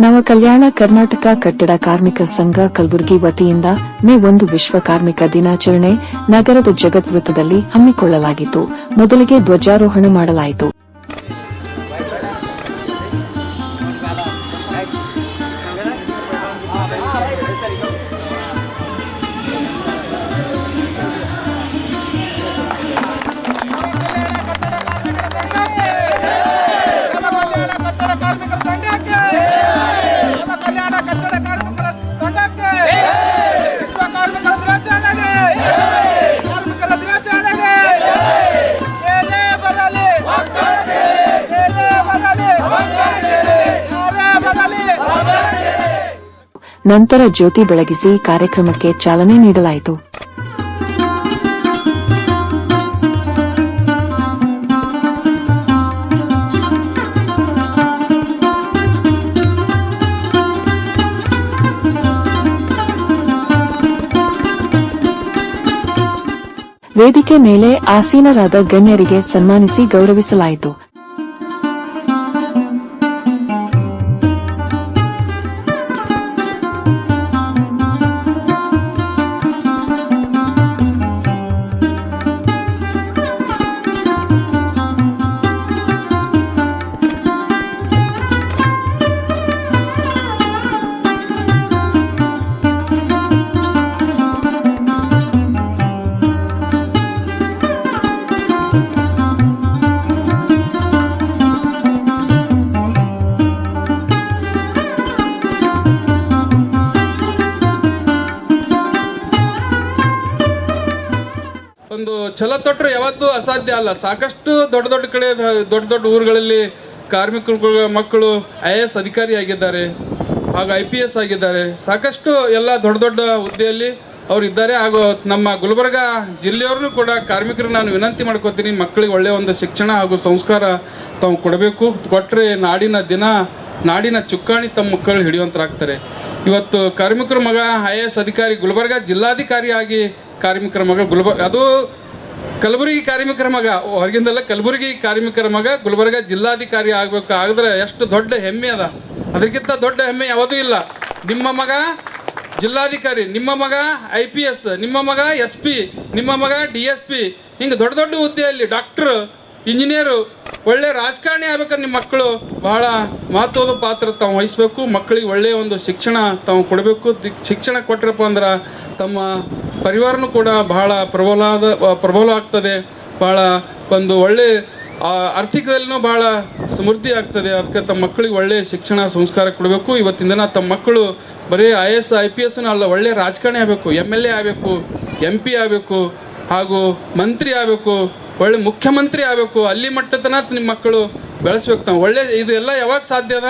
ನವ ಕಲ್ಯಾಣ ಕರ್ನಾಟಕ ಕಟ್ಟಡ ಕಾರ್ಮಿಕ ಸಂಘ ಕಲಬುರಗಿ ವತಿಯಿಂದ ಮೇ ಒಂದು ವಿಶ್ವ ಕಾರ್ಮಿಕ ದಿನಾಚರಣೆ ನಗರದ ಜಗದ್ವೃತ್ತದಲ್ಲಿ ಹಮ್ಮಿಕೊಳ್ಳಲಾಗಿತ್ತು. ಮೊದಲಿಗೆ ಧ್ವಜಾರೋಹಣ ಮಾಡಲಾಯಿತು. ನಂತರ ಜ್ಯೋತಿ ಬೆಳಗಿಸಿ ಕಾರ್ಯಕ್ರಮಕ್ಕೆ ಚಾಲನೆ ನೀಡಲಾಯಿತು. ವೇದಿಕೆ ಮೇಲೆ ಆಸೀನರಾದ ಗಣ್ಯರಿಗೆ ಸನ್ಮಾನಿಸಿ ಗೌರವಿಸಲಾಯಿತು. ಛಲ ತೊಟ್ಟರು ಯಾವತ್ತೂ ಅಸಾಧ್ಯ ಅಲ್ಲ. ಸಾಕಷ್ಟು ದೊಡ್ಡ ದೊಡ್ಡ ಕಡೆ, ದೊಡ್ಡ ದೊಡ್ಡ ಊರುಗಳಲ್ಲಿ ಕಾರ್ಮಿಕರು ಮಕ್ಕಳು ಐ ಎ ಎಸ್ ಅಧಿಕಾರಿ ಆಗಿದ್ದಾರೆ, ಹಾಗೂ ಐ ಪಿ ಎಸ್ ಆಗಿದ್ದಾರೆ. ಸಾಕಷ್ಟು ಎಲ್ಲ ದೊಡ್ಡ ದೊಡ್ಡ ಹುದ್ದೆಯಲ್ಲಿ ಅವರು ಇದ್ದಾರೆ. ಹಾಗೂ ನಮ್ಮ ಗುಲ್ಬರ್ಗ ಜಿಲ್ಲೆಯವ್ರನ್ನೂ ಕೂಡ ಕಾರ್ಮಿಕರಿಗೆ ನಾನು ವಿನಂತಿ ಮಾಡ್ಕೋತೀನಿ, ಮಕ್ಕಳಿಗೆ ಒಳ್ಳೆಯ ಒಂದು ಶಿಕ್ಷಣ ಹಾಗೂ ಸಂಸ್ಕಾರ ತಾವು ಕೊಡಬೇಕು. ಕೊಟ್ಟರೆ ನಾಡಿನ ದಿನ, ನಾಡಿನ ಚುಕ್ಕಾಣಿ ತಮ್ಮ ಮಕ್ಕಳು ಹಿಡಿಯುವಂತರಾಗ್ತಾರೆ. ಇವತ್ತು ಕಾರ್ಮಿಕರ ಮಗ ಐ ಎ ಎಸ್ ಅಧಿಕಾರಿ, ಗುಲ್ಬರ್ಗ ಜಿಲ್ಲಾಧಿಕಾರಿಯಾಗಿ ಕಾರ್ಮಿಕರ ಮಗ ಗುಲ್ಬರ್ಗ, ಅದು ಕಲಬುರಗಿ ಕಾರ್ಮಿಕರ ಮಗ, ಹೊರಗಿಂದಲ್ಲ ಕಲಬುರಗಿ ಕಾರ್ಮಿಕರ ಮಗ, ಗುಲ್ಬರ್ಗ ಜಿಲ್ಲಾಧಿಕಾರಿ ಆಗಬೇಕು. ಆಗಿದ್ರೆ ಎಷ್ಟು ದೊಡ್ಡ ಹೆಮ್ಮೆ ಅದ. ಅದಕ್ಕಿಂತ ದೊಡ್ಡ ಹೆಮ್ಮೆ ಯಾವುದೂ ಇಲ್ಲ. ನಿಮ್ಮ ಮಗ ಜಿಲ್ಲಾಧಿಕಾರಿ, ನಿಮ್ಮ ಮಗ ಐ ನಿಮ್ಮ ಮಗ ಎಸ್ ನಿಮ್ಮ ಮಗ ಡಿ ಎಸ್ ದೊಡ್ಡ ದೊಡ್ಡ ಹುದ್ದೆಯಲ್ಲಿ ಡಾಕ್ಟ್ರು ಇಂಜಿನಿಯರು, ಒಳ್ಳೆ ರಾಜಕಾರಣಿ ಆಗ್ಬೇಕಾದ್ರೆ ನಿಮ್ಮ ಮಕ್ಕಳು ಬಹಳ ಮಹತ್ವದ ಪಾತ್ರ ತಾವು ವಹಿಸ್ಬೇಕು. ಮಕ್ಕಳಿಗೆ ಒಳ್ಳೆಯ ಒಂದು ಶಿಕ್ಷಣ ತಾವು ಕೊಡಬೇಕು. ಶಿಕ್ಷಣ ಕೊಟ್ಟರಪ್ಪ ಅಂದ್ರೆ ತಮ್ಮ ಪರಿವಾರನೂ ಕೂಡ ಬಹಳ ಪ್ರಬಲಾದ ಪ್ರಬಲ ಆಗ್ತದೆ. ಬಹಳ ಒಂದು ಒಳ್ಳೆ ಆರ್ಥಿಕದಲ್ಲಿನೂ ಬಹಳ ಸಮೃದ್ಧಿ ಆಗ್ತದೆ. ಅದಕ್ಕೆ ತಮ್ಮ ಮಕ್ಕಳಿಗೆ ಒಳ್ಳೆಯ ಶಿಕ್ಷಣ, ಸಂಸ್ಕಾರ ಕೊಡಬೇಕು. ಇವತ್ತಿನ ದಿನ ತಮ್ಮ ಮಕ್ಕಳು ಬರೀ ಐ ಎಸ್, ಐ ಪಿ ಎಸ್ನ ಅಲ್ಲ ಒಳ್ಳೆಯ ರಾಜಕಾರಣಿ ಆಗಬೇಕು. ಎಂ ಎಲ್ ಎ ಆಗಬೇಕು ಎಂ ಪಿ ಆಗಬೇಕು, ಹಾಗೂ ಮಂತ್ರಿ ಆಗಬೇಕು. ಒಳ್ಳೆ ಮುಖ್ಯಮಂತ್ರಿ ಆಗಬೇಕು, ಅಲ್ಲಿ ಮಟ್ಟತನ ನಿಮ್ಮ ಮಕ್ಕಳು ಬೆಳೆಸ್ಬೇಕು ತಾವು. ಒಳ್ಳೆ ಇದು ಎಲ್ಲ ಯಾವಾಗ ಅದ?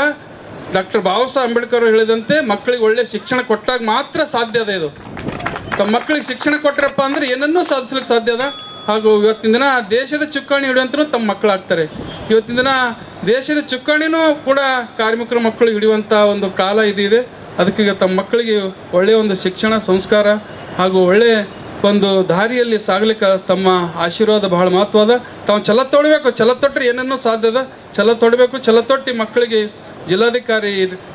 ಡಾಕ್ಟರ್ ಬಾಬಾ ಸಾಹೇಬ್ ಅಂಬೇಡ್ಕರ್ ಹೇಳಿದಂತೆ ಮಕ್ಕಳಿಗೆ ಒಳ್ಳೆ ಶಿಕ್ಷಣ ಕೊಟ್ಟಾಗ ಮಾತ್ರ ಸಾಧ್ಯ ಅದ ಇದು. ತಮ್ಮ ಮಕ್ಕಳಿಗೆ ಶಿಕ್ಷಣ ಕೊಟ್ಟರಪ್ಪ ಅಂದ್ರೆ ಏನನ್ನೂ ಸಾಧಿಸ್ಲಿಕ್ಕೆ ಸಾಧ್ಯ ಅದ. ಹಾಗೂ ಇವತ್ತಿನ ದಿನ ದೇಶದ ಚುಕ್ಕಾಣಿ ಹಿಡಿಯುವಂತೂ ತಮ್ಮ ಮಕ್ಕಳಾಗ್ತಾರೆ. ಇವತ್ತಿನ ದಿನ ದೇಶದ ಚುಕ್ಕಾಣಿನೂ ಕೂಡ ಕಾರ್ಮಿಕರ ಮಕ್ಕಳು ಹಿಡಿಯುವಂಥ ಒಂದು ಕಾಲ ಇದಿದೆ ಅದಕ್ಕೆ ತಮ್ಮ ಮಕ್ಕಳಿಗೆ ಒಳ್ಳೆಯ ಒಂದು ಶಿಕ್ಷಣ, ಸಂಸ್ಕಾರ ಹಾಗೂ ಒಳ್ಳೆಯ ಒಂದು ದಾರಿಯಲ್ಲಿ ಸಾಗಲಿಕ್ಕೆ ತಮ್ಮ ಆಶೀರ್ವಾದ ಬಹಳ ಮಹತ್ವದ. ತಾವು ಛಲ ತೊಡಬೇಕು ಛಲ ತೊಟ್ಟರೆ ಏನೇನೋ ಸಾಧ್ಯದ ಛಲ ತೊಡಬೇಕು, ಛಲ ತೊಟ್ಟಿ ಮಕ್ಕಳಿಗೆ ಜಿಲ್ಲಾಧಿಕಾರಿ,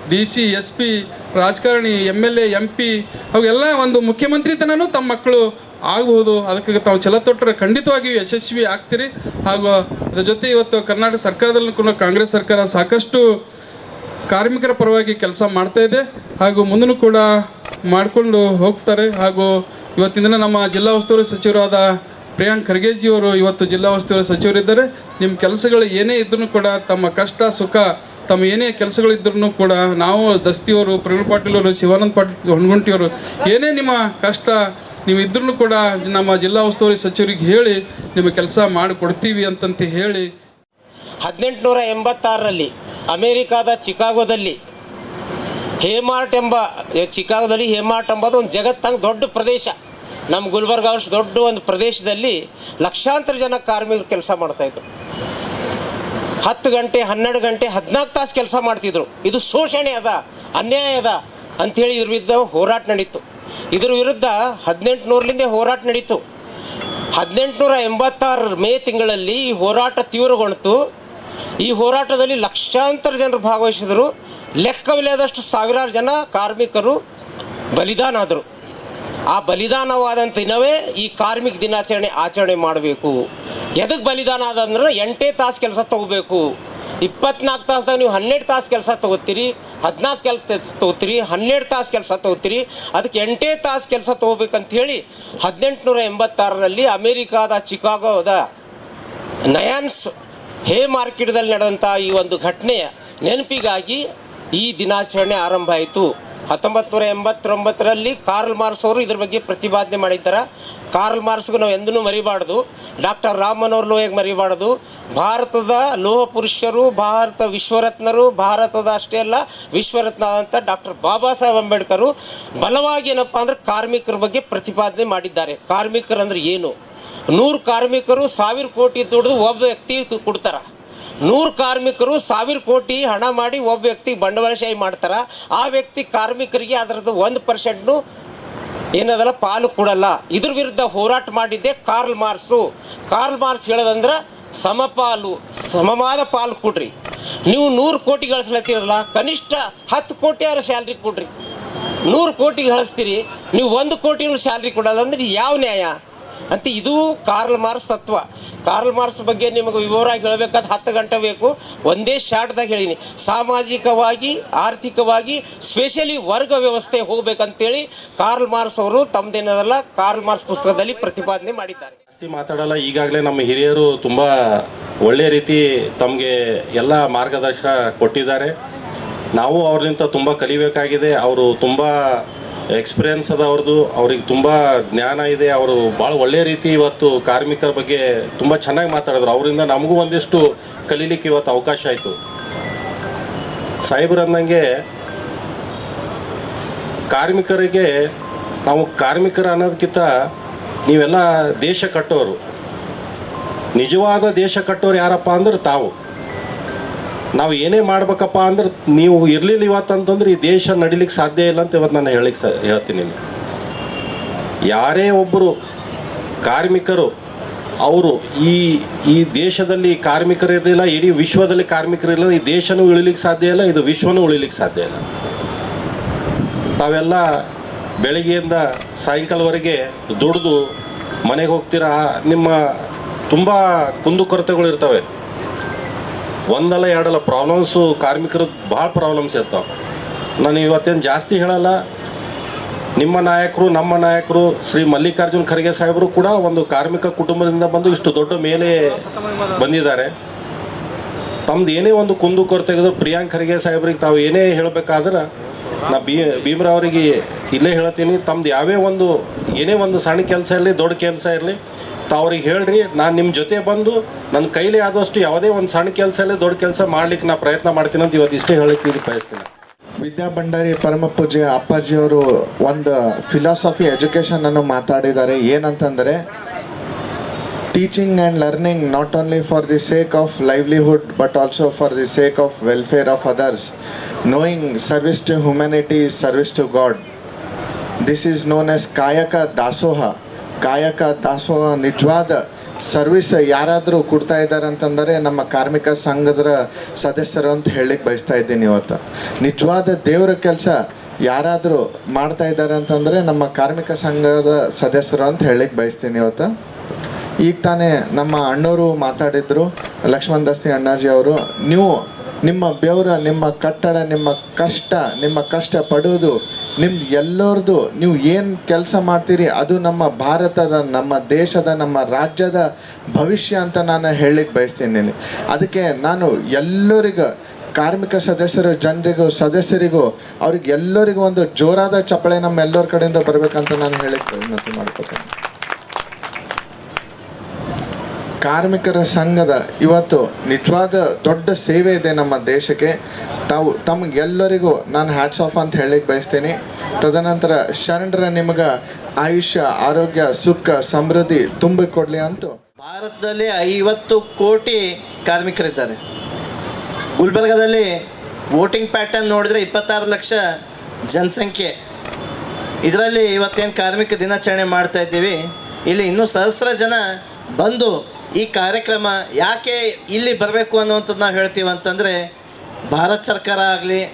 ಡಿ ಸಿ, ಎಸ್ ಪಿ, ರಾಜಕಾರಣಿ, M L A, M P ಅವೆಲ್ಲ ಒಂದು ಮುಖ್ಯಮಂತ್ರಿ ತನೂ ತಮ್ಮ ಮಕ್ಕಳು ಆಗಬಹುದು. ಅದಕ್ಕೆ ತಾವು ಛಲ ತೊಟ್ಟರೆ ಖಂಡಿತವಾಗಿಯೂ ಯಶಸ್ವಿ ಆಗ್ತೀರಿ. ಹಾಗೂ ಅದ್ರ ಜೊತೆ ಇವತ್ತು ಕರ್ನಾಟಕ ಸರ್ಕಾರದಲ್ಲೂ ಕೂಡ ಕಾಂಗ್ರೆಸ್ ಸರ್ಕಾರ ಸಾಕಷ್ಟು ಕಾರ್ಮಿಕರ ಪರವಾಗಿ ಕೆಲಸ ಮಾಡ್ತಾ ಇದೆ. ಹಾಗೂ ಮುಂದೂ ಕೂಡ ಮಾಡಿಕೊಂಡು ಹೋಗ್ತಾರೆ. ಹಾಗೂ ಇವತ್ತಿನ ದಿನ ನಮ್ಮ ಜಿಲ್ಲಾ ಉಸ್ತುವಾರಿ ಸಚಿವರಾದ ಪ್ರಿಯಾಂಕ್ ಖರ್ಗೆಜಿಯವರು ಇವತ್ತು ಜಿಲ್ಲಾ ಉಸ್ತುವಾರಿ ಸಚಿವರಿದ್ದಾರೆ. ನಿಮ್ಮ ಕೆಲಸಗಳು ಏನೇ ಇದ್ರೂ ಕೂಡ ತಮ್ಮ ಕಷ್ಟ, ಸುಖ, ತಮ್ಮ ಏನೇ ಕೆಲಸಗಳಿದ್ರೂ ಕೂಡ ನಾವು ದಸ್ತಿಯವರು ಪ್ರವೀಣ್ ಪಾಟೀಲ್ ಅವರು, ಶಿವಾನಂದ್ ಪಾಟೀಲ್ ಹೊಣಗುಂಟಿಯವರು ಏನೇ ನಿಮ್ಮ ಕಷ್ಟ ನೀವು ಇದ್ರೂ ಕೂಡ ನಮ್ಮ ಜಿಲ್ಲಾ ಉಸ್ತುವಾರಿ ಸಚಿವರಿಗೆ ಹೇಳಿ ನಿಮ್ಮ ಕೆಲಸ ಮಾಡಿಕೊಡ್ತೀವಿ ಅಂತಂತ ಹೇಳಿ. ಹದಿನೆಂಟುನೂರ ಎಂಬತ್ತಾರರಲ್ಲಿ ಅಮೇರಿಕಾದ ಚಿಕಾಗೋದಲ್ಲಿ ಹೇಮಾರ್ಟ್ ಎಂಬ, ಚಿಕಾಗೋದಲ್ಲಿ ಹೇಮಾರ್ಟ್ ಎಂಬುದು ಒಂದು ಜಗತ್ತಂಗೆ ದೊಡ್ಡ ಪ್ರದೇಶ. ನಮ್ಮ ಗುಲ್ಬರ್ಗ ಅಷ್ಟು ದೊಡ್ಡ ಒಂದು ಪ್ರದೇಶದಲ್ಲಿ ಲಕ್ಷಾಂತರ ಜನ ಕಾರ್ಮಿಕರು ಕೆಲಸ ಮಾಡ್ತಾಯಿದ್ರು ಹತ್ತು ಗಂಟೆ, ಹನ್ನೆರಡು ಗಂಟೆ, ಹದಿನಾಲ್ಕು ತಾಸು ಕೆಲಸ ಮಾಡ್ತಿದ್ರು. ಇದು ಶೋಷಣೆ ಅದ, ಅನ್ಯಾಯ ಅದ ಅಂಥೇಳಿ ಇದ್ರ ವಿರುದ್ಧ ಹೋರಾಟ ನಡೀತು. ಇದ್ರ ವಿರುದ್ಧ ಹದಿನೆಂಟುನೂರಲಿಂದ ಹೋರಾಟ ನಡೀತು. ಹದಿನೆಂಟುನೂರ ಎಂಬತ್ತಾರರ ಮೇ ತಿಂಗಳಲ್ಲಿ ಈ ಹೋರಾಟ ತೀವ್ರಗೊಳ್ತು. ಈ ಹೋರಾಟದಲ್ಲಿ ಲಕ್ಷಾಂತರ ಜನರು ಭಾಗವಹಿಸಿದರು. ಲೆಕ್ಕವಿಲ್ಲದಷ್ಟು ಸಾವಿರಾರು ಜನ ಕಾರ್ಮಿಕರು ಬಲಿದಾನ ಆದರು ಆ ಬಲಿದಾನವಾದಂಥ ದಿನವೇ ಈ ಕಾರ್ಮಿಕ ದಿನಾಚರಣೆ ಆಚರಣೆ ಮಾಡಬೇಕು. ಎದಕ್ಕೆ ಬಲಿದಾನ ಆದಂದ್ರೆ ಎಂಟೇ ತಾಸು ಕೆಲಸ ತಗೋಬೇಕು. ಇಪ್ಪತ್ನಾಲ್ಕು ತಾಸ್ದಾಗ ನೀವು ಹನ್ನೆರಡು ತಾಸು ಕೆಲಸ ತಗೋತೀರಿ ಹದಿನಾಲ್ಕು ಕೆಲಸ ತಗೋತೀರಿ, ಹನ್ನೆರಡು ತಾಸು ಕೆಲಸ ತಗೋತೀರಿ, ಅದಕ್ಕೆ ಎಂಟೇ ತಾಸು ಕೆಲಸ ತಗೋಬೇಕಂತ ಹೇಳಿ ಹದಿನೆಂಟುನೂರ ಎಂಬತ್ತಾರರಲ್ಲಿ ಅಮೇರಿಕಾದ ಚಿಕಾಗೋದ ನಯಾನ್ಸ್ ಹೇ ಮಾರ್ಕೆಟ್ದಲ್ಲಿ ನಡೆದಂಥ ಈ ಒಂದು ಘಟನೆಯ ನೆನಪಿಗಾಗಿ ಈ ದಿನಾಚರಣೆ ಆರಂಭ ಆಯಿತು. ಹತ್ತೊಂಬತ್ತು ನೂರ ಎಂಬತ್ತೊಂಬತ್ತರಲ್ಲಿ ಕಾರ್ಲ್ ಮಾರ್ಸ್ ಅವರು ಇದ್ರ ಬಗ್ಗೆ ಪ್ರತಿಪಾದನೆ ಮಾಡಿದ್ದಾರೆ. ಕಾರ್ಲ್ ಮಾರ್ಸ್ಗೂ ನಾವು ಎಂದೂ ಮರಿಬಾರ್ದು. ಡಾಕ್ಟರ್ ರಾಮನವ್ರು ಲೋಹಿಗೆ ಮರಿಬಾರ್ದು. ಭಾರತದ ಲೋಹ ಪುರುಷರು, ಭಾರತ ವಿಶ್ವರತ್ನರು, ಭಾರತದ ಅಷ್ಟೇ ಅಲ್ಲ, ವಿಶ್ವರತ್ನ ಆದಂಥ ಡಾಕ್ಟರ್ ಬಾಬಾ ಸಾಹೇಬ್ ಅಂಬೇಡ್ಕರು ಬಲವಾಗಿ ಏನಪ್ಪ ಅಂದ್ರೆ ಕಾರ್ಮಿಕರ ಬಗ್ಗೆ ಪ್ರತಿಪಾದನೆ ಮಾಡಿದ್ದಾರೆ. ಕಾರ್ಮಿಕರಂದ್ರೆ ಏನು? ನೂರು ಕಾರ್ಮಿಕರು ಸಾವಿರ ಕೋಟಿ ದುಡಿದು ಒಬ್ಬ ವ್ಯಕ್ತಿ ಕೊಡ್ತಾರ. ನೂರು ಕಾರ್ಮಿಕರು ಸಾವಿರ ಕೋಟಿ ಹಣ ಮಾಡಿ ಒಬ್ಬ ವ್ಯಕ್ತಿ ಬಂಡವಾಳಶಾಹಿ ಮಾಡ್ತಾರ. ಆ ವ್ಯಕ್ತಿ ಕಾರ್ಮಿಕರಿಗೆ ಅದರದ್ದು ಒಂದು ಪರ್ಸೆಂಟ್ನು ಏನದಲ್ಲ, ಪಾಲು ಕೊಡಲ್ಲ. ಇದ್ರ ವಿರುದ್ಧ ಹೋರಾಟ ಮಾಡಿದ್ದೆ ಕಾರ್ಲ್ ಮಾರ್ಸು ಕಾರ್ಲ್ ಮಾರ್ಸ್ ಹೇಳೋದಂದ್ರೆ ಸಮಪಾಲು ಸಮವಾದ ಪಾಲು ಕೊಡ್ರಿ. ನೀವು ನೂರು ಕೋಟಿ ಗಳಿಸ್ಲತ್ತೀರಲ್ಲ, ಕನಿಷ್ಠ ಹತ್ತು ಕೋಟಿ ಆರು ಸ್ಯಾಲ್ರಿ ಕೊಡ್ರಿ. ನೂರು ಕೋಟಿ ಗಳಿಸ್ತೀರಿ ನೀವು ಒಂದು ಕೋಟಿನೂ ಸ್ಯಾಲ್ರಿ ಕೊಡಲ್ಲ ಅಂದ್ರೆ ಯಾವ ನ್ಯಾಯ? ಅಂತ ಇದು ಕಾರ್ಲ್ ಮಾರ್ಸ್ ತತ್ವ. ಕಾರ್ಲ್ ಮಾರ್ಸ್ ಬಗ್ಗೆ ನಿಮಗೆ ವಿವರವಾಗಿ ಹೇಳಬೇಕಾದ ಹತ್ತು ಗಂಟೆ ಬೇಕು. ಒಂದೇ ಶಾರ್ಟ್ದಾಗ ಹೇಳೀನಿ. ಸಾಮಾಜಿಕವಾಗಿ, ಆರ್ಥಿಕವಾಗಿ ಸ್ಪೆಷಲಿ ವರ್ಗ ವ್ಯವಸ್ಥೆ ಹೋಗ್ಬೇಕಂತೇಳಿ ಕಾರ್ಲ್ ಮಾರ್ಸ್ ಅವರು ತಮ್ಮದೇನದಲ್ಲ ಕಾರ್ಲ್ ಮಾರ್ಸ್ ಪುಸ್ತಕದಲ್ಲಿ ಪ್ರತಿಪಾದನೆ ಮಾಡಿದ್ದಾರೆ. ಜಾಸ್ತಿ ಮಾತಾಡಲ್ಲ, ಈಗಾಗಲೇ ನಮ್ಮ ಹಿರಿಯರು ತುಂಬ ಒಳ್ಳೆಯ ರೀತಿ ತಮಗೆ ಎಲ್ಲ ಮಾರ್ಗದರ್ಶನ ಕೊಟ್ಟಿದ್ದಾರೆ. ನಾವು ಅವ್ರಿಂದ ತುಂಬ ಕಲಿಬೇಕಾಗಿದೆ. ಅವರು ತುಂಬ ಎಕ್ಸ್ಪೀರಿಯನ್ಸ್ ಅದ ಅವ್ರದ್ದು ಅವ್ರಿಗೆ ತುಂಬ ಜ್ಞಾನ ಇದೆ. ಅವರು ಭಾಳ ಒಳ್ಳೆಯ ರೀತಿ ಇವತ್ತು ಕಾರ್ಮಿಕರ ಬಗ್ಗೆ ತುಂಬ ಚೆನ್ನಾಗಿ ಮಾತಾಡಿದ್ರು. ಅವರಿಂದ ನಮಗೂ ಒಂದಿಷ್ಟು ಕಲೀಲಿಕ್ಕೆ ಇವತ್ತು ಅವಕಾಶ ಆಯಿತು. ಸಾಹೇಬ್ರು ಅಂದಂಗೆ ಕಾರ್ಮಿಕರಿಗೆ ನಾವು ಕಾರ್ಮಿಕರ ಅನ್ನೋದಕ್ಕಿಂತ ನೀವೆಲ್ಲ ದೇಶ ಕಟ್ಟೋರು. ನಿಜವಾದ ದೇಶ ಕಟ್ಟೋರು ಯಾರಪ್ಪ ಅಂದ್ರೆ ತಾವು. ನಾವು ಏನೇ ಮಾಡ್ಬೇಕಪ್ಪ ಅಂದ್ರೆ ನೀವು ಇರ್ಲಿಲ್ಲ ಇವತ್ತಂತಂದ್ರೆ ಈ ದೇಶ ನಡಿಲಿಕ್ಕೆ ಸಾಧ್ಯ ಇಲ್ಲ ಅಂತ ಇವತ್ತು ನಾನು ಹೇಳಿಕ್ ಹೇಳ್ತೀನಿ. ಯಾರೇ ಒಬ್ಬರು ಕಾರ್ಮಿಕರು, ಅವರು ಈ ಈ ದೇಶದಲ್ಲಿ ಕಾರ್ಮಿಕರು ಇರಲಿಲ್ಲ, ಇಡೀ ವಿಶ್ವದಲ್ಲಿ ಕಾರ್ಮಿಕರು ಇರಲಿಲ್ಲ, ಈ ದೇಶನೂ ಉಳಿಲಿಕ್ಕೆ ಸಾಧ್ಯ ಇಲ್ಲ, ಇದು ವಿಶ್ವನೂ ಉಳಿಲಿಕ್ಕೆ ಸಾಧ್ಯ ಇಲ್ಲ ತಾವೆಲ್ಲ ಬೆಳಗ್ಗೆಯಿಂದ ಸಾಯಂಕಾಲವರೆಗೆ ದುಡಿದು ಮನೆಗೆ ಹೋಗ್ತೀರಾ, ನಿಮ್ಮ ತುಂಬ ಕುಂದುಕೊರತೆಗಳು ಇರ್ತವೆ ಒಂದಲ್ಲ ಎರಡಲ್ಲ ಪ್ರಾಬ್ಲಮ್ಸು ಕಾರ್ಮಿಕರು ಭಾಳ ಪ್ರಾಬ್ಲಮ್ಸ್ ಇರ್ತಾವೆ. ನಾನು ಇವತ್ತೇನು ಜಾಸ್ತಿ ಹೇಳಲ್ಲ, ನಿಮ್ಮ ನಾಯಕರು, ನಮ್ಮ ನಾಯಕರು, ಶ್ರೀ ಮಲ್ಲಿಕಾರ್ಜುನ್ ಖರ್ಗೆ ಸಾಹೇಬರು ಕೂಡ ಒಂದು ಕಾರ್ಮಿಕ ಕುಟುಂಬದಿಂದ ಬಂದು ಇಷ್ಟು ದೊಡ್ಡ ಮೇಲೆ ಬಂದಿದ್ದಾರೆ. ತಮ್ದು ಏನೇ ಒಂದು ಕುಂದು ಕೊರತೆಗಿದ್ರು ಪ್ರಿಯಾಂಕ್ ಖರ್ಗೆ ಸಾಹೇಬ್ರಿಗೆ ತಾವು ಏನೇ ಹೇಳಬೇಕಾದ್ರೆ, ನಾ ಬಿ ಭೀಮ್ರಾವ್ರಿಗೆ ಇಲ್ಲೇ ಹೇಳ್ತೀನಿ, ತಮ್ದು ಯಾವೇ ಒಂದು, ಏನೇ ಒಂದು ಸಣ್ಣ ಕೆಲಸ ಇರಲಿ, ದೊಡ್ಡ ಕೆಲಸ ಇರಲಿ ಅವ್ರಿಗೆ ಹೇಳ್ರಿ, ನಾನು ನಿಮ್ಮ ಜೊತೆ ಬಂದು ನನ್ನ ಕೈಲಿ ಆದಷ್ಟು ಯಾವುದೇ ಒಂದು ಸಣ್ಣ ಕೆಲಸ ಇಲ್ಲ ದೊಡ್ಡ ಕೆಲಸ ಮಾಡ್ಲಿಕ್ಕೆ ನಾ ಪ್ರಯತ್ನ ಮಾಡ್ತೀನಿ ಅಂತ ಇವತ್ತು ಇಷ್ಟೇ ಹೇಳಕ್ಕೆ ಇದು ಬಯಸ್ತೀನಿ. ವಿದ್ಯಾ ಭಂಡಾರಿ ಪರಮ ಅಪ್ಪಾಜಿ ಅಪ್ಪಾಜಿಯವರು ಒಂದು ಫಿಲಾಸಫಿ ಎಜುಕೇಶನ್ ಅನ್ನು ಮಾತಾಡಿದ್ದಾರೆ. ಏನಂತಂದರೆ teaching and learning not only for the sake of livelihood but also for the sake of welfare of others knowing service to humanity service to God this is known as kayaka dasoha kayaka ದಾಸೋಹ ನಿಜವಾದ service ಯಾರಾದರೂ ಕೊಡ್ತಾ ಇದ್ದಾರೆ ಅಂತಂದರೆ ನಮ್ಮ ಕಾರ್ಮಿಕ ಸಂಘದ ಸದಸ್ಯರು ಅಂತ ಹೇಳಲಿಕ್ಕೆ ಬಯಸ್ತಾ ಇದ್ದೀನಿ ಇವತ್ತು. ನಿಜವಾದ ದೇವರ ಕೆಲಸ ಯಾರಾದರೂ ಮಾಡ್ತಾ ಇದ್ದಾರೆ ಅಂತಂದರೆ ನಮ್ಮ ಕಾರ್ಮಿಕ ಸಂಘದ ಸದಸ್ಯರು ಅಂತ ಹೇಳಲಿಕ್ಕೆ ಬಯಸ್ತೀನಿ ಇವತ್ತು. ಈಗ ತಾನೇ ನಮ್ಮ ಅಣ್ಣವರು ಮಾತಾಡಿದ್ರು, ಲಕ್ಷ್ಮಣ್ ದಸ್ತಿ ಅಣ್ಣಾಜಿ ಅವರು, ನೀವು ನಿಮ್ಮ ಬೆವರ, ನಿಮ್ಮ ಕಟ್ಟಡ, ನಿಮ್ಮ ಕಷ್ಟ ನಿಮ್ಮ ಕಷ್ಟ ಪಡೋದು ನಿಮ್ದು ಎಲ್ಲರದು, ನೀವು ಏನು ಕೆಲಸ ಮಾಡ್ತೀರಿ, ಅದು ನಮ್ಮ ಭಾರತದ, ನಮ್ಮ ದೇಶದ, ನಮ್ಮ ರಾಜ್ಯದ ಭವಿಷ್ಯ ಅಂತ ನಾನು ಹೇಳಲಿಕ್ಕೆ ಬಯಸ್ತೀನಿ. ಅದಕ್ಕೆ ನಾನು ಎಲ್ಲರಿಗೂ, ಕಾರ್ಮಿಕ ಸದಸ್ಯರು, ಜನರಿಗೂ, ಸದಸ್ಯರಿಗೂ ಅವ್ರಿಗೆ ಎಲ್ಲರಿಗೂ ಒಂದು ಜೋರಾದ ಚಪ್ಪಳೆ ನಮ್ಮ ಎಲ್ಲರ ಕಡೆಯಿಂದ ಬರಬೇಕಂತ ನಾನು ಹೇಳಿ ವಿನಂತಿ ಮಾಡ್ಕೊತೀನಿ. ಕಾರ್ಮಿಕರ ಸಂಘದ ಇವತ್ತು ನಿಜವಾದ ದೊಡ್ಡ ಸೇವೆ ಇದೆ ನಮ್ಮ ದೇಶಕ್ಕೆ. ತಾವು ತಮಗೆಲ್ಲರಿಗೂ ನಾನು ಹ್ಯಾಟ್ಸ್ ಆಫ್ ಅಂತ ಹೇಳಲಿಕ್ಕೆ ಬಯಸ್ತೀನಿ. ತದನಂತರ ಶರಣರ ನಿಮಗೆ ಆಯುಷ್ಯ, ಆರೋಗ್ಯ, ಸುಖ, ಸಮೃದ್ಧಿ ತುಂಬಿಕೊಡ್ಲಿ ಅಂತ. ಭಾರತದಲ್ಲಿ ಐವತ್ತು ಕೋಟಿ ಕಾರ್ಮಿಕರಿದ್ದಾರೆ. ಗುಲ್ಬರ್ಗದಲ್ಲಿ ವೋಟಿಂಗ್ ಪ್ಯಾಟರ್ನ್ ನೋಡಿದ್ರೆ ಇಪ್ಪತ್ತಾರು ಲಕ್ಷ ಜನಸಂಖ್ಯೆ. ಇದರಲ್ಲಿ ಇವತ್ತೇನು ಕಾರ್ಮಿಕ ದಿನಾಚರಣೆ ಮಾಡ್ತಾ ಇದ್ದೀವಿ, ಇಲ್ಲಿ ಇನ್ನೂ ಸಹಸ್ರ ಜನ ಬಂದು ಈ ಕಾರ್ಯಕ್ರಮ ಯಾಕೆ ಇಲ್ಲಿ ಬರಬೇಕು ಅನ್ನುವಂಥದ್ದು ನಾವು ಹೇಳ್ತೀವಿ ಅಂತಂದರೆ, ಭಾರತ ಸರ್ಕಾರ ಆಗಲಿ,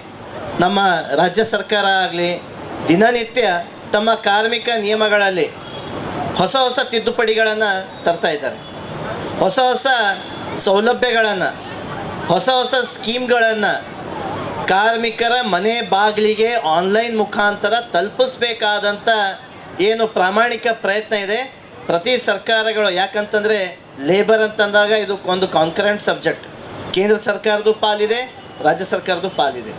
ನಮ್ಮ ರಾಜ್ಯ ಸರ್ಕಾರ ಆಗಲಿ, ದಿನನಿತ್ಯ ತಮ್ಮ ಕಾರ್ಮಿಕ ನಿಯಮಗಳಲ್ಲಿ ಹೊಸ ಹೊಸ ತಿದ್ದುಪಡಿಗಳನ್ನು ತರ್ತಾ ಇದ್ದಾರೆ. ಹೊಸ ಹೊಸ ಸೌಲಭ್ಯಗಳನ್ನು, ಹೊಸ ಹೊಸ ಸ್ಕೀಮ್ಗಳನ್ನು ಕಾರ್ಮಿಕರ ಮನೆ ಬಾಗಿಲಿಗೆ ಆನ್ಲೈನ್ ಮುಖಾಂತರ ತಲುಪಿಸ್ಬೇಕಾದಂಥ ಏನು ಪ್ರಾಮಾಣಿಕ ಪ್ರಯತ್ನ ಇದೆ. ಪ್ರತಿ ಸರ್ಕಾರಗಳು ಯಾಕಂತಂದರೆ ಲೇಬರ್ ಅಂತಂದಾಗ ಇದು ಒಂದು ಕಾನ್ಕರೆಂಟ್ ಸಬ್ಜೆಕ್ಟ್ ಕೇಂದ್ರ ಸರ್ಕಾರದ್ದು ಪಾಲಿದೆ, ರಾಜ್ಯ ಸರ್ಕಾರದ್ದು ಪಾಲಿದೆ.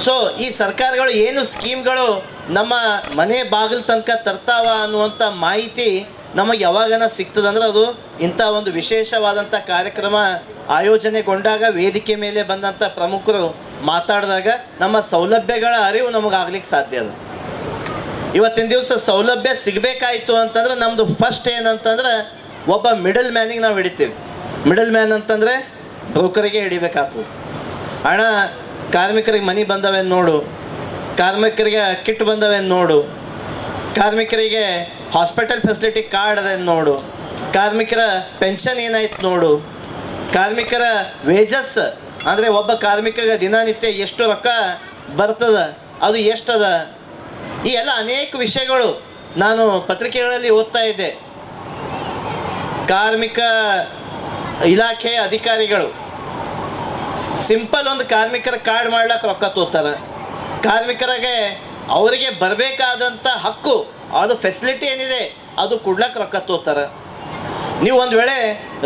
ಸೊ ಈ ಸರ್ಕಾರಗಳು ಏನು ಸ್ಕೀಮ್ಗಳು ನಮ್ಮ ಮನೆ ಬಾಗಿಲು ತನಕ ತರ್ತಾವ ಅನ್ನುವಂಥ ಮಾಹಿತಿ ನಮಗೆ ಯಾವಾಗನ ಸಿಗ್ತದಂದ್ರೆ ಅದು ಇಂಥ ಒಂದು ವಿಶೇಷವಾದಂಥ ಕಾರ್ಯಕ್ರಮ ಆಯೋಜನೆಗೊಂಡಾಗ ವೇದಿಕೆ ಮೇಲೆ ಬಂದಂಥ ಪ್ರಮುಖರು ಮಾತಾಡಿದಾಗ ನಮ್ಮ ಸೌಲಭ್ಯಗಳ ಅರಿವು ನಮಗೆ ಆಗ್ಲಿಕ್ಕೆ ಸಾಧ್ಯ ಅದ. ಇವತ್ತಿನ ದಿವಸ ಸೌಲಭ್ಯ ಸಿಗಬೇಕಾಯಿತು ಅಂತಂದ್ರೆ ನಮ್ಮದು ಫಸ್ಟ್ ಏನಂತಂದ್ರೆ ಒಬ್ಬ ಮಿಡಲ್ ಮ್ಯಾನಿಗೆ ನಾವು ಹಿಡಿತೀವಿ. ಮಿಡಲ್ ಮ್ಯಾನ್ ಅಂತಂದರೆ ಬ್ರೋಕರಿಗೆ ಹಿಡಿಬೇಕಾಗ್ತದೆ. ಹಣ ಕಾರ್ಮಿಕರಿಗೆ ಮನೆ ಬಂದವೇನು ನೋಡು, ಕಾರ್ಮಿಕರಿಗೆ ಕಿಟ್ ಬಂದವೇನು ನೋಡು, ಕಾರ್ಮಿಕರಿಗೆ ಹಾಸ್ಪಿಟಲ್ ಫೆಸಿಲಿಟಿ ಕಾರ್ಡ್ ಅದೇನು ನೋಡು, ಕಾರ್ಮಿಕರ ಪೆನ್ಷನ್ ಏನಾಯ್ತು ನೋಡು, ಕಾರ್ಮಿಕರ ವೇಜಸ್ ಅಂದರೆ ಒಬ್ಬ ಕಾರ್ಮಿಕರಿಗೆ ದಿನನಿತ್ಯ ಎಷ್ಟು ರೊಕ್ಕ ಬರ್ತದ, ಅದು ಎಷ್ಟದ, ಈ ಎಲ್ಲ ಅನೇಕ ವಿಷಯಗಳು ನಾನು ಪತ್ರಿಕೆಗಳಲ್ಲಿ ಓದ್ತಾ ಇದ್ದೆ. ಕಾರ್ಮಿಕ ಇಲಾಖೆಯ ಅಧಿಕಾರಿಗಳು. ಸಿಂಪಲ್ ಒಂದು ಕಾರ್ಮಿಕರ ಕಾರ್ಡ್ ಮಾಡ್ಲಿಕ್ಕೆ ರೊಕ್ಕ ತೋತಾರೆ. ಕಾರ್ಮಿಕರಿಗೆ ಅವರಿಗೆ ಬರಬೇಕಾದಂಥ ಹಕ್ಕು, ಅದು ಫೆಸಿಲಿಟಿ ಏನಿದೆ, ಅದು ಕೊಡ್ಲಕ್ಕೆ ರೊಕ್ಕ ತೋತಾರೆ. ನೀವು ಒಂದು ವೇಳೆ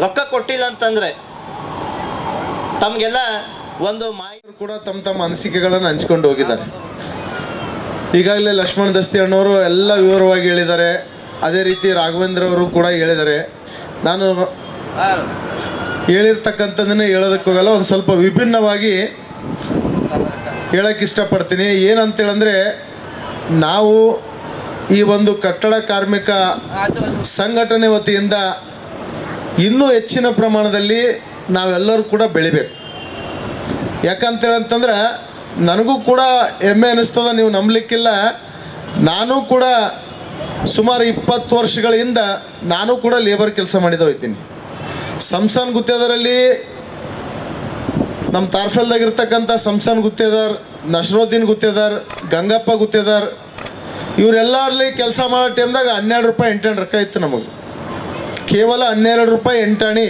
ರೊಕ್ಕ ಕೊಟ್ಟಿಲ್ಲ ಅಂತಂದರೆ, ತಮಗೆಲ್ಲ ಒಂದು ಮಾಹಿತಿ ಕೂಡ ತಮ್ಮ ತಮ್ಮ ಅನಿಸಿಕೆಗಳನ್ನು ಹಂಚ್ಕೊಂಡು ಹೋಗಿದ್ದಾರೆ. ಈಗಾಗಲೇ ಲಕ್ಷ್ಮಣ್ ದಸ್ತಿ ಅಣ್ಣವರು ಎಲ್ಲ ವಿವರವಾಗಿ ಹೇಳಿದ್ದಾರೆ. ಅದೇ ರೀತಿ ರಾಘವೇಂದ್ರ ಅವರು ಕೂಡ ಹೇಳಿದ್ದಾರೆ. ನಾನು ಹೇಳಿರ್ತಕ್ಕಂಥದ್ದನ್ನೇ ಹೇಳೋದಕ್ಕೆ ಹೋಗಲ್ಲ ಒಂದು ಸ್ವಲ್ಪ ವಿಭಿನ್ನವಾಗಿ ಹೇಳಕ್ಕೆ ಇಷ್ಟಪಡ್ತೀನಿ. ಏನಂತೇಳಂದರೆ ನಾವು ಈ ಒಂದು ಕಟ್ಟಡ ಕಾರ್ಮಿಕ ಸಂಘಟನೆ ವತಿಯಿಂದ ಇನ್ನೂ ಹೆಚ್ಚಿನ ಪ್ರಮಾಣದಲ್ಲಿ ನಾವೆಲ್ಲರೂ ಕೂಡ ಬೆಳಿಬೇಕು. ಯಾಕಂತೇಳಂತಂದ್ರೆ ನನಗೂ ಕೂಡ ಹೆಮ್ಮೆ ಅನ್ನಿಸ್ತದ ನೀವು ನಂಬಲಿಕ್ಕಿಲ್ಲ. ನಾನು ಕೂಡ ಸುಮಾರು ಇಪ್ಪತ್ತು ವರ್ಷಗಳಿಂದ ನಾನು ಕೂಡ ಲೇಬರ್ ಕೆಲಸ ಮಾಡಿದ ಹೋಯ್ತೀನಿ ಸಂಸನ್ ಗುತ್ತೇದಾರಲ್ಲಿ ನಮ್ಮ ತಾರ್ಫೆಲ್ದಾಗಿರ್ತಕ್ಕಂಥ ಸಂಸಾನ್ ಗುತ್ತೇದಾರ್ ನಶ್ರೋದ್ದೀನ್ ಗುತ್ತೇದಾರ್ ಗಂಗಪ್ಪ ಗುತ್ತೇದಾರ್ ಇವರೆಲ್ಲರಲ್ಲಿ ಕೆಲಸ ಮಾಡೋ ಟೈಮ್ದಾಗ ಹನ್ನೆರಡು ರೂಪಾಯಿ, ಎಂಟೆಂಟು ರೊಕ್ಕ ಇತ್ತು ನಮಗೆ. ಕೇವಲ ಹನ್ನೆರಡು ರೂಪಾಯಿ, ಎಂಟಾಣಿ,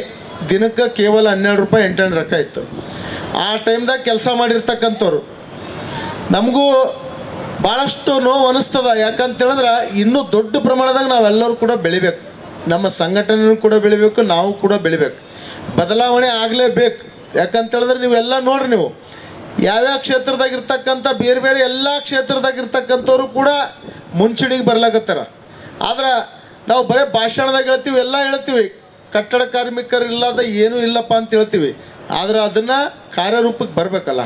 ದಿನಕ್ಕೆ ಕೇವಲ ಹನ್ನೆರಡು ರೂಪಾಯಿ ಎಂಟಾಣಿ ರೊಕ್ಕ ಇತ್ತು. ಆ ಟೈಮ್ದಾಗ ಕೆಲಸ ಮಾಡಿರ್ತಕ್ಕಂಥವ್ರು. ನಮಗೂ ಭಾಳಷ್ಟು ನೋವು ಅನಿಸ್ತದ. ಯಾಕಂತೇಳಿದ್ರೆ ಇನ್ನೂ ದೊಡ್ಡ ಪ್ರಮಾಣದಾಗ ನಾವೆಲ್ಲರೂ ಕೂಡ ಬೆಳಿಬೇಕು. ನಮ್ಮ ಸಂಘಟನೆನೂ ಕೂಡ ಬೆಳಿಬೇಕು, ನಾವು ಕೂಡ ಬೆಳಿಬೇಕು. ಬದಲಾವಣೆ ಆಗಲೇಬೇಕು. ಯಾಕಂತೇಳಿದ್ರೆ ನೀವೆಲ್ಲ ನೋಡ್ರಿ ನೀವು, ಯಾವ್ಯಾವ ಕ್ಷೇತ್ರದಾಗ ಇರ್ತಕ್ಕಂಥ, ಬೇರೆ ಬೇರೆ ಎಲ್ಲ ಕ್ಷೇತ್ರದಾಗ ಇರ್ತಕ್ಕಂಥವ್ರು ಕೂಡ ಮುಂಚೂಣಿಗೆ ಬರ್ಲಾಕತ್ತಾರ. ಆದ್ರೆ ನಾವು ಬರೀ ಭಾಷಣದಾಗ ಹೇಳ್ತೀವಿ, ಎಲ್ಲ ಹೇಳ್ತೀವಿ. ಕಟ್ಟಡ ಕಾರ್ಮಿಕರು ಇಲ್ಲದ ಏನೂ ಇಲ್ಲಪ್ಪ ಅಂತ ಹೇಳ್ತೀವಿ. ಆದ್ರೆ ಅದನ್ನ ಕಾರ್ಯರೂಪಕ್ಕೆ ಬರಬೇಕಲ್ಲ.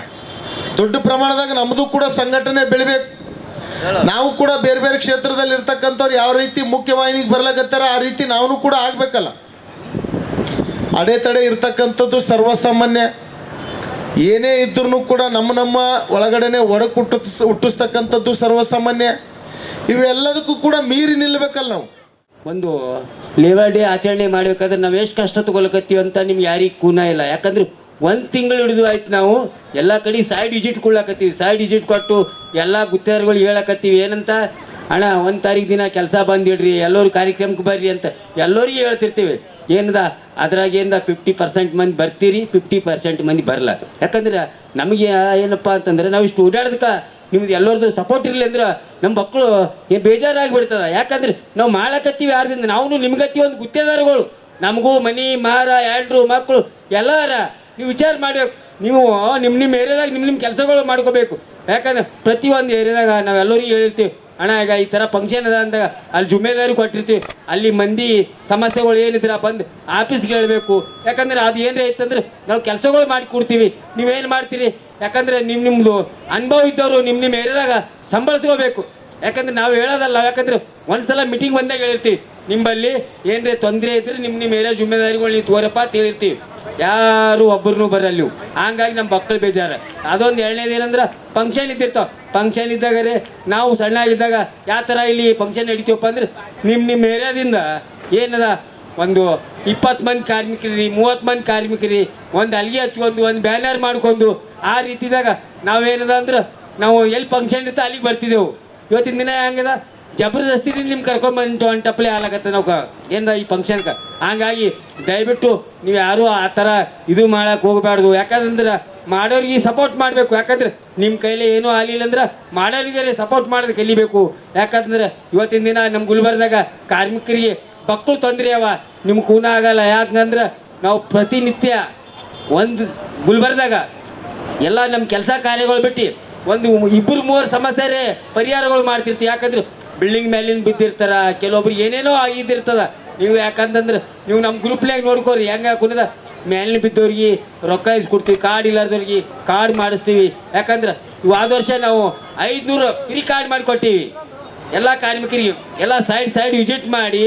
ದೊಡ್ಡ ಪ್ರಮಾಣದಾಗ ನಮ್ಮದು ಕೂಡ ಸಂಘಟನೆ ಬೆಳಿಬೇಕು. ನಾವು ಕೂಡ ಬೇರೆ ಬೇರೆ ಕ್ಷೇತ್ರದಲ್ಲಿ ಇರ್ತಕ್ಕಂಥವ್ರು ಯಾವ ರೀತಿ ಮುಖ್ಯವಾಹಿನಿಗೆ ಬರ್ಲಾಗತ್ತಾರ ಆ ರೀತಿ ನಾವು ಕೂಡ ಆಗ್ಬೇಕಲ್ಲ. ಅಡೆತಡೆ ಇರ್ತಕ್ಕಂಥದ್ದು ಸರ್ವಸಾಮಾನ್ಯ. ಏನೇ ಇದ್ರೂ ಕೂಡ ನಮ್ಮ ನಮ್ಮ ಒಳಗಡೆನೆ ಒಡಕು ಹುಟ್ಟಿಸ್ ಹುಟ್ಟಿಸ್ತಕ್ಕಂಥದ್ದು ಸರ್ವಸಾಮಾನ್ಯ. ಇವೆಲ್ಲದಕ್ಕೂ ಕೂಡ ಮೀರಿ ನಿಲ್ಲಬೇಕಲ್ಲ ನಾವು. ಒಂದು ಲೇಬರ್ ಡೇ ಆಚರಣೆ ಮಾಡ್ಬೇಕಾದ್ರೆ ನಾವು ಎಷ್ಟು ಕಷ್ಟ ತಗೊಳಕತ್ತೀವಿ ಅಂತ ನಿಮ್ಗೆ ಯಾರಿಗೆ ಕೂನ ಇಲ್ಲ. ಯಾಕಂದ್ರೆ ಒಂದು ತಿಂಗಳು ಹಿಡಿದು ಆಯ್ತು ನಾವು. ಎಲ್ಲ ಕಡೆ ಸೈಡ್ ವಿಸಿಟ್ ಕೊಡ್ಲಾಕತ್ತೀವಿ. ಸೈಡ್ ವಿಸಿಟ್ ಕೊಟ್ಟು ಎಲ್ಲ ಗುತ್ತೇದಾರಗಳು ಹೇಳಕತ್ತೀವಿ. ಏನಂತ? ಅಣ್ಣ, ಒಂದು ತಾರೀಕು ದಿನ ಕೆಲಸ ಬಂದಿಡ್ರಿ ಎಲ್ಲರೂ ಕಾರ್ಯಕ್ರಮಕ್ಕೆ ಬರ್ರಿ ಅಂತ ಎಲ್ಲರಿಗೂ ಹೇಳ್ತಿರ್ತೀವಿ. ಏನದ? ಅದ್ರಾಗ ಏನದ? ಫಿಫ್ಟಿ ಪರ್ಸೆಂಟ್ ಮಂದಿ ಬರ್ತೀರಿ ಫಿಫ್ಟಿ ಪರ್ಸೆಂಟ್ ಮಂದಿ ಬರಲ್ಲ ಯಾಕಂದ್ರೆ ನಮಗೆ ಏನಪ್ಪ ಅಂತಂದ್ರೆ ನಾವು ಇಷ್ಟು ಓಡಾಡೋದಕ್ಕೆ ನಿಮ್ದು ಎಲ್ಲರದ್ದು ಸಪೋರ್ಟ್ ಇರಲಿ ಅಂದ್ರೆ ನಮ್ಮ ಮಕ್ಕಳು ಏನು ಬೇಜಾರಾಗಿ ಬಿಡ್ತದ ಯಾಕಂದ್ರೆ ನಾವು ಮಾಡಕತ್ತೀವಿ ಯಾರ್ದಿಂದ? ನಾವು ನಿಮ್ಗತ್ತಿ ಒಂದು ಗುತ್ತೇದಾರಗಳು. ನಮಗೂ ಮನಿ, ಮಾರ, ಎಲ್ರು ಮಕ್ಕಳು ಎಲ್ಲಾರ. ನೀವು ವಿಚಾರ ಮಾಡಿ, ನೀವು ನಿಮ್ಮ ನಿಮ್ಮ ಏರಿಯಾದಾಗ ನಿಮ್ಮ ನಿಮ್ಮ ಕೆಲಸಗಳು ಮಾಡ್ಕೋಬೇಕು. ಯಾಕಂದ್ರೆ ಪ್ರತಿ ಒಂದು ಏರಿಯಾದಾಗ ನಾವೆಲ್ಲರಿಗೂ ಹೇಳಿರ್ತೀವಿ, ಅಣ್ಣ, ಈಗ ಈ ಥರ ಫಂಕ್ಷನ್ ಅದ ಅಂದಾಗ ಅಲ್ಲಿ ಜುಮ್ಮೆದಾರಿ ಕೊಟ್ಟಿರ್ತೀವಿ, ಅಲ್ಲಿ ಮಂದಿ ಸಮಸ್ಯೆಗಳು ಏನಿದ್ರ ಬಂದು ಆಫೀಸ್ಗೆ ಹೇಳಬೇಕು. ಯಾಕಂದ್ರೆ ಅದು ಏನೇ ಇತ್ತಂದ್ರೆ ನಾವು ಕೆಲಸಗಳು ಮಾಡಿ ಕೊಡ್ತೀವಿ ನೀವೇನು ಮಾಡ್ತೀರಿ? ಯಾಕಂದ್ರೆ ನಿಮ್ಮ ನಿಮ್ಮದು ಅನುಭವ ಇದ್ದವರು ನಿಮ್ಮ ನಿಮ್ಮ ಏರಿಯಾದಾಗ ಸಂಬಳಿಸ್ಕೋಬೇಕು ಯಾಕಂದ್ರೆ ನಾವು ಹೇಳೋದಲ್ಲ, ಯಾಕಂದ್ರೆ ಒಂದ್ಸಲ ಮೀಟಿಂಗ್ ಬಂದಾಗ ಹೇಳಿರ್ತೀವಿ ನಿಮ್ಮಲ್ಲಿ ಏನ್ರಿ ತೊಂದರೆ ಇದ್ರೆ ನಿಮ್ಮ ನಿಮ್ಮ ಏರಿಯಾ ಜುಮ್ಮೆದಾರಿಗಳು ನೀವು ತೋರಪ್ಪ ಅಂತ ಹೇಳಿರ್ತೀವಿ. ಯಾರು ಒಬ್ಬರು ಬರಲ್ಲ ಹಾಗಾಗಿ ನಮ್ಮ ಮಕ್ಕಳು ಬೇಜಾರ. ಅದೊಂದು ಎರಡನೇದು ಏನಂದ್ರೆ ಫಂಕ್ಷನ್ ಇದ್ದಿರ್ತಾವ. ಫಂಕ್ಷನ್ ಇದ್ದಾಗ ರೀ ನಾವು ಸಣ್ಣಾಗಿದ್ದಾಗ ಯಾವ ಥರ ಇಲ್ಲಿ ಫಂಕ್ಷನ್ ನಡಿತೀವಪ್ಪ ಅಂದ್ರೆ ನಿಮ್ಮ ನಿಮ್ಮ ಏರಿಯಾದಿಂದ ಏನದ, ಒಂದು ಇಪ್ಪತ್ತು ಮಂದಿ ಕಾರ್ಮಿಕರಿ ಮೂವತ್ತು ಮಂದಿ ಕಾರ್ಮಿಕರಿ ಒಂದು ಅಲ್ಲಿಗೆ ಹಚ್ಕೊಂಡು, ಒಂದು ಬ್ಯಾನರ್ ಮಾಡ್ಕೊಂಡು ಆ ರೀತಿದಾಗ ನಾವೇನದ ಅಂದ್ರೆ, ನಾವು ಎಲ್ಲಿ ಫಂಕ್ಷನ್ ಇರ್ತಾ ಅಲ್ಲಿಗೆ ಬರ್ತಿದ್ದೆವು. ಇವತ್ತಿನ ದಿನ ಹೆಂಗದ? ಜಬರ್ದಸ್ತಿದಿಂದ ನಿಮ್ಗೆ ಕರ್ಕೊಂಬಂದು ಒಂದು ಟಪ್ಲೆ ಆಗ್ಲಕತ್ತ ನಾವು ಏನ್ದ ಈ ಫಂಕ್ಷನ್ಗೆ ಹಂಗಾಗಿ ದಯವಿಟ್ಟು ನೀವು ಯಾರು ಆ ಥರ ಇದು ಮಾಡಕ್ಕೆ ಹೋಗಬಾರ್ದು ಯಾಕಂದ್ರೆ ಮಾಡೋರಿಗೆ ಸಪೋರ್ಟ್ ಮಾಡಬೇಕು. ಯಾಕಂದ್ರೆ ನಿಮ್ಮ ಕೈಲಿ ಏನೂ ಆಗಲಿಲ್ಲ ಅಂದ್ರೆ ಮಾಡೋರಿಗೆ ಸಪೋರ್ಟ್ ಮಾಡೋದು ಕಲಿಬೇಕು ಯಾಕಂದ್ರೆ ಇವತ್ತಿನ ದಿನ ನಮ್ಮ ಗುಲ್ಬರ್ದಾಗ ಕಾರ್ಮಿಕರಿಗೆ ಮಕ್ಕಳು ತೊಂದರೆ ಅವ. ನಿಮ್ಗೆ ಕೂನ ಆಗಲ್ಲ. ಯಾಕಂದ್ರೆ ನಾವು ಪ್ರತಿನಿತ್ಯ ಒಂದು ಗುಲ್ಬರ್ದಾಗ ಎಲ್ಲ ನಮ್ಮ ಕೆಲಸ ಕಾರ್ಯಗಳು ಬಿಟ್ಟು ಒಂದು ಇಬ್ಬರು ಮೂವರು ಸಮಸ್ಯೆ ಪರಿಹಾರಗಳು ಮಾಡ್ತಿರ್ತೀವಿ. ಯಾಕಂದ್ರೆ ಬಿಲ್ಡಿಂಗ್ ಮೇಲಿನ ಬಿದ್ದಿರ್ತಾರ, ಕೆಲವೊಬ್ರು ಏನೇನೋ ಆಗಿದ್ದಿರ್ತದ. ನೀವು ಯಾಕಂತಂದ್ರೆ ನೀವು ನಮ್ಮ ಗ್ರೂಪ್ನಾಗ ನೋಡ್ಕೋರಿ. ಹೆಂಗೆ ಕುನದ ಮೇಲಿನ ಬಿದ್ದವ್ರಿಗೆ ರೊಕ್ಕ ಇಸ್ಕೊಡ್ತೀವಿ ಕಾರ್ಡ್ ಇಲ್ಲಾರ್ದವ್ರಿಗೆ ಕಾರ್ಡ್ ಮಾಡಿಸ್ತೀವಿ. ಯಾಕಂದ್ರೆ ಆದ ವರ್ಷ ನಾವು ಐದುನೂರು ಫ್ರೀ ಕಾರ್ಡ್ ಮಾಡಿಕೊಟ್ಟಿವಿ. ಎಲ್ಲ ಕಾರ್ಮಿಕರಿಗೆ, ಎಲ್ಲ ಸೈಡ್ ಸೈಡ್ ವಿಸಿಟ್ ಮಾಡಿ,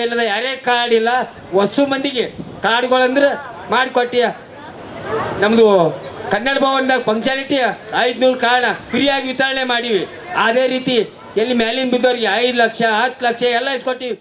ಏನದ, ಯಾರೇ ಕಾರ್ಡ್ ಇಲ್ಲ ಹೊಸ ಮಂದಿಗೆ ಕಾರ್ಡ್ಗಳಂದ್ರೆ ಮಾಡಿಕೊಟ್ಟಿ ನಮ್ಮದು ಕನ್ನಡ ಭವನದಾಗ ಫಂಕ್ಷನಿಟಿ ಐದ್ನೂರು ಕಾರಣ ಫ್ರೀಯಾಗಿ ವಿತರಣೆ ಮಾಡೀವಿ. ಅದೇ ರೀತಿ ಎಲ್ಲಿ ಮೇಲಿನ ಬಿದ್ದವ್ರಿಗೆ ಐದು ಲಕ್ಷ, ಹತ್ತು ಲಕ್ಷ ಎಲ್ಲ ಇಸ್ಕೊಟ್ಟಿವಿ.